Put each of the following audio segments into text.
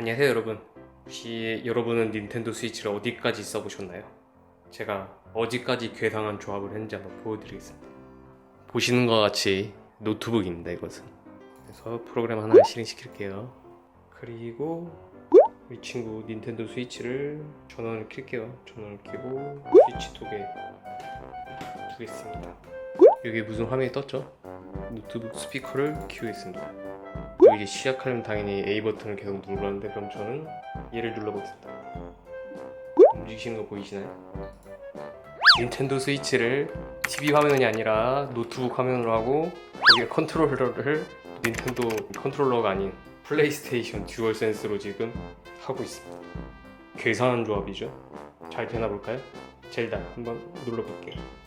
안녕하세요 여러분. 혹시 여러분은 닌텐도 스위치를 어디까지 써보셨나요? 제가 어디까지 괴상한 조합을 했는지 한번 보여드리겠습니다. 보시는 것 같이 노트북입니다 이것은. 그래서 프로그램 하나 실행시킬게요. 그리고 이 친구 닌텐도 스위치를 전원을 킬게요. 전원을 켜고 스위치 도개 두겠습니다. 여기 무슨 화면이 떴죠? 노트북 스피커를 키우겠습니다 그리고 이제 시작하려면 당연히 A 버튼을 계속 눌렀는데 그럼 저는 얘를 눌러보겠습니다. 움직이시는 거 보이시나요? 닌텐도 스위치를 TV 화면이 아니라 노트북 화면으로 하고 거기에 컨트롤러를 닌텐도 컨트롤러가 아닌 플레이스테이션 듀얼 센스로 지금 하고 있습니다. 괴상한 조합이죠. 잘 되나 볼까요? 젤다 한번 눌러볼게요.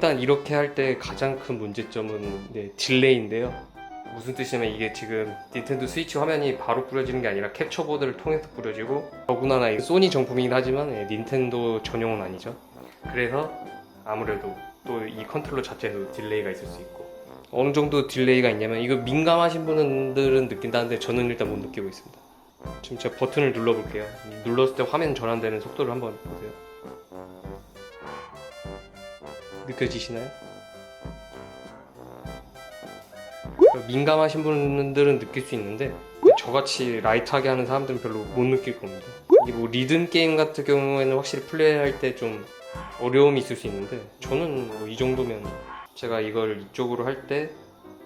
일단 이렇게 할 때 가장 큰 문제점은 이제 딜레이인데요. 무슨 뜻이냐면 이게 지금 닌텐도 스위치 화면이 바로 뿌려지는 게 아니라 캡처 보드를 통해서 뿌려지고 더구나 이 소니 정품이긴 하지만 예, 닌텐도 전용은 아니죠. 그래서 아무래도 또 이 컨트롤러 자체에도 딜레이가 있을 수 있고 어느 정도 딜레이가 있냐면 이거 민감하신 분들은 느낀다는데 저는 일단 못 느끼고 있습니다. 지금 제가 버튼을 눌러볼게요. 눌렀을 때 화면 전환되는 속도를 한번 보세요. 느껴지시나요? 민감하신 분들은 느낄 수 있는데 저같이 라이트하게 하는 사람들은 별로 못 느낄 겁니다. 이게 뭐 리듬 게임 같은 경우에는 확실히 플레이할 때 좀 어려움이 있을 수 있는데 저는 뭐 이 정도면 제가 이걸 이쪽으로 할 때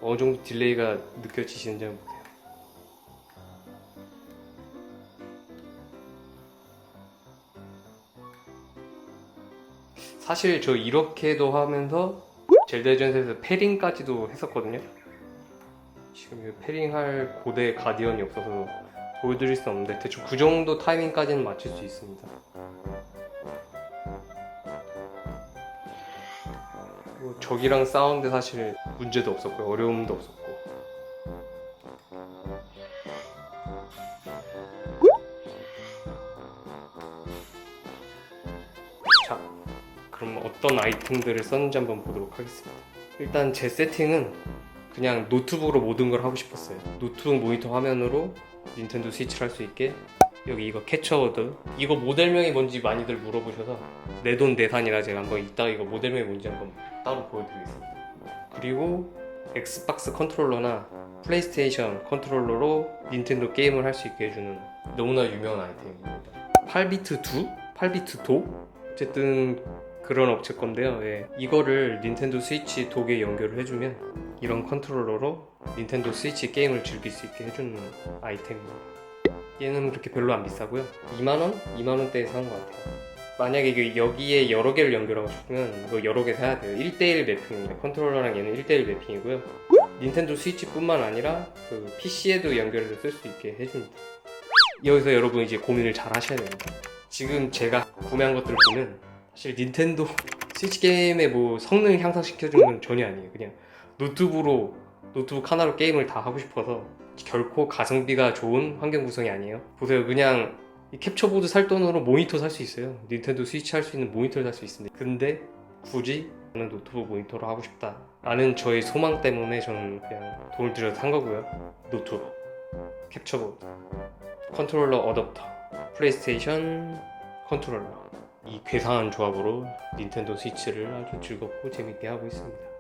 어느 정도 딜레이가 느껴지시는지 사실 저 이렇게도 하면서 젤다 전세에서 패링까지도 했었거든요. 지금 이 패링할 고대 가디언이 없어서 보여드릴 수 없는데 대충 그 정도 타이밍까지는 맞출 수 있습니다. 뭐 적이랑 싸우는데 사실 문제도 없었고요. 어려움도 없었고. 자, 그럼 어떤 아이템들을 썼는지 한번 보도록 하겠습니다. 일단 제 세팅은 그냥 노트북으로 모든 걸 하고 싶었어요. 노트북 모니터 화면으로 닌텐도 스위치를 할 수 있게 여기 이거 캐쳐워드 이거 모델명이 뭔지 많이들 물어보셔서 내 돈 내산이라 제가 한번 이따 이거 모델명이 뭔지 한번 따로 보여드리겠습니다. 그리고 엑스박스 컨트롤러나 플레이스테이션 컨트롤러로 닌텐도 게임을 할 수 있게 해주는 너무나 유명한 아이템입니다. 8비트 2? 8비트 도? 어쨌든 그런 업체 건데요. 예. 이거를 닌텐도 스위치 독에 연결을 해주면 이런 컨트롤러로 닌텐도 스위치 게임을 즐길 수 있게 해주는 아이템입니다. 얘는 그렇게 별로 안 비싸고요. 2만원? 2만원대에 사는 것 같아요. 만약에 여기에 여러 개를 연결하고 싶으면 이거 여러 개 사야 돼요. 1대1 매핑입니다. 컨트롤러랑 얘는 1대1 매핑이고요. 닌텐도 스위치뿐만 아니라 그 PC에도 연결해서 쓸 수 있게 해줍니다. 여기서 여러분 이제 고민을 잘 하셔야 됩니다. 지금 제가 구매한 것들을 보면 사실 닌텐도 스위치 게임의 뭐 성능 향상시켜주는 건 전혀 아니에요. 그냥 노트북으로 노트북 하나로 게임을 다 하고 싶어서 결코 가성비가 좋은 환경 구성이 아니에요. 보세요, 그냥 이 캡처보드 살 돈으로 모니터 살 수 있어요. 닌텐도 스위치 할 수 있는 모니터를 살 수 있습니다. 근데 굳이 저는 노트북 모니터로 하고 싶다 라는 저의 소망 때문에 저는 그냥 돈을 들여서 산 거고요. 노트북, 캡처보드, 컨트롤러 어댑터, 플레이스테이션 컨트롤러 이 괴상한 조합으로 닌텐도 스위치를 아주 즐겁고 재밌게 하고 있습니다.